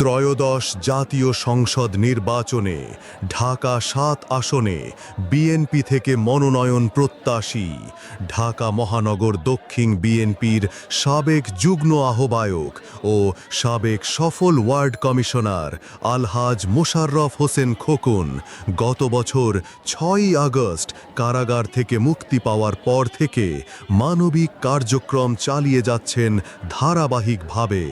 ত্রয়োদশ জাতীয় সংসদ নির্বাচনে ঢাকা সাত আসনে বিএনপি থেকে মনোনয়ন প্রত্যাশী। ঢাকা মহানগর দক্ষিণ বিএনপির সাবেক যুগ্ম আহ্বায়ক ও সাবেক সফল ওয়ার্ড কমিশনার আলহাজ মোশাররফ হোসেন খোকন গত বছর ছয়ই আগস্ট কারাগার থেকে মুক্তি পাওয়ার পর থেকে মানবিক কার্যক্রম চালিয়ে যাচ্ছেন ধারাবাহিকভাবে।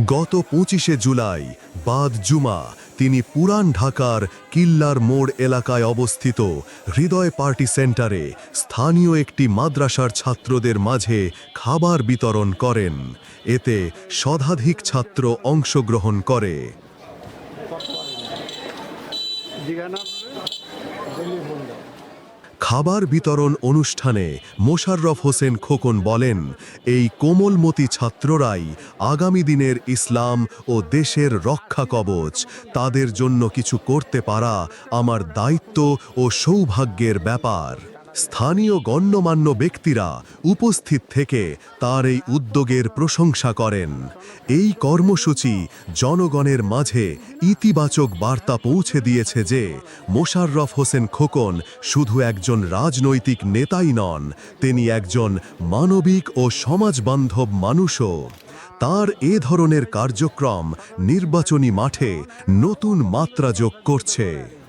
গত পঁচিশে জুলাই, বাদ জুমা, তিনি পুরান ঢাকার কিল্লার মোড় এলাকায় অবস্থিত হৃদয় পার্টি সেন্টারে স্থানীয় একটি মাদ্রাসার ছাত্রদের মাঝে খাবার বিতরণ করেন। এতে শতাধিক ছাত্র অংশগ্রহণ করে। খাবার বিতরণ অনুষ্ঠানে মোশাররফ হোসেন খোকন বলেন, এই কোমলমতি ছাত্ররাই আগামী দিনের ইসলাম ও দেশের রক্ষা কবচ। তাদের জন্য কিছু করতে পারা আমার দায়িত্ব ও সৌভাগ্যের ব্যাপার। স্থানীয় গণ্যমান্য ব্যক্তিরা উপস্থিত থেকে তার এই উদ্যোগের প্রশংসা করেন। এই কর্মসূচি জনগণের মাঝে ইতিবাচক বার্তা পৌঁছে দিয়েছে যে মোশাররফ হোসেন খোকন শুধু একজন রাজনৈতিক নেতাই নন, তিনি একজন মানবিক ও সমাজবান্ধব মানুষও। তার এ ধরনের কার্যক্রম নির্বাচনী মাঠে নতুন মাত্রা যোগ করছে।